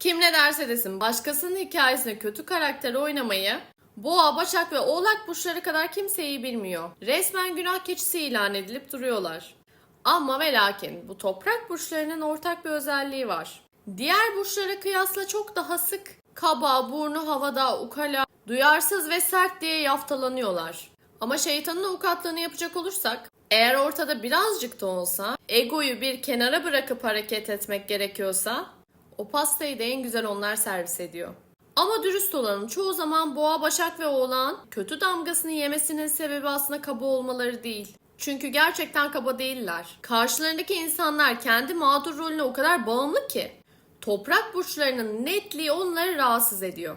Kim ne derse desin başkasının hikayesine kötü karakter oynamayı Boğa, Başak ve Oğlak burçları kadar kimseyi bilmiyor. Resmen günah keçisi ilan edilip duruyorlar. Ama ve lakin bu toprak burçlarının ortak bir özelliği var. Diğer burçlara kıyasla çok daha sık kaba, burnu havada, ukala, duyarsız ve sert diye yaftalanıyorlar. Ama şeytanın avukatlığını yapacak olursak, eğer ortada birazcık da olsa egoyu bir kenara bırakıp hareket etmek gerekiyorsa, o pastayı da en güzel onlar servis ediyor. Ama dürüst olalım çoğu zaman boğa, başak ve oğlan kötü damgasını yemesinin sebebi aslında kaba olmaları değil. Çünkü gerçekten kaba değiller. Karşılarındaki insanlar kendi mağdur rolüne o kadar bağımlı ki toprak burçlarının netliği onları rahatsız ediyor.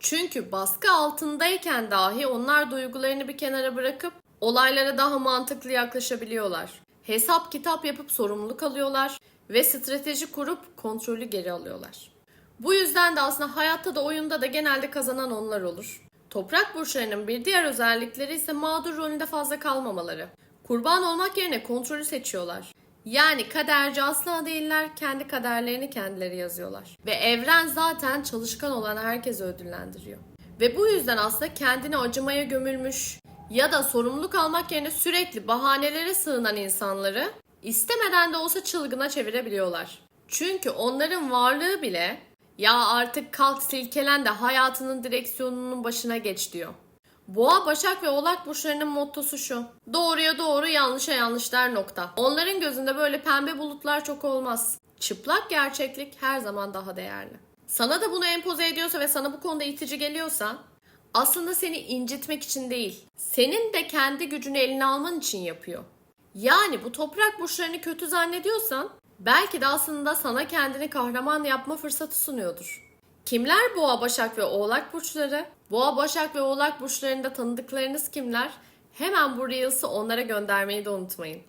Çünkü baskı altındayken dahi onlar duygularını bir kenara bırakıp olaylara daha mantıklı yaklaşabiliyorlar. Hesap kitap yapıp sorumluluk alıyorlar ve strateji kurup kontrolü geri alıyorlar. Bu yüzden de aslında hayatta da oyunda da genelde kazanan onlar olur. Toprak burçlarının bir diğer özellikleri ise mağdur rolünde fazla kalmamaları. Kurban olmak yerine kontrolü seçiyorlar. Yani kaderci asla değiller, kendi kaderlerini kendileri yazıyorlar. Ve evren zaten çalışkan olan herkesi ödüllendiriyor. Ve bu yüzden aslında kendini acımaya gömülmüş ya da sorumluluk almak yerine sürekli bahanelere sığınan insanları istemeden de olsa çılgına çevirebiliyorlar. Çünkü onların varlığı bile ya artık kalk silkelen de hayatının direksiyonunun başına geç diyor. Boğa, Başak ve Oğlak burçlarının mottosu şu. Doğruya doğru, yanlışa yanlış der nokta. Onların gözünde böyle pembe bulutlar çok olmaz. Çıplak gerçeklik her zaman daha değerli. Sana da bunu empoze ediyorsa ve sana bu konuda itici geliyorsa aslında seni incitmek için değil, senin de kendi gücünü eline alman için yapıyor. Yani bu toprak burçlarını kötü zannediyorsan belki de aslında sana kendini kahraman yapma fırsatı sunuyordur. Kimler Boğa, Başak ve Oğlak burçları? Boğa, Başak ve Oğlak burçlarında tanıdıklarınız kimler? Hemen bu Reels'ı onlara göndermeyi de unutmayın.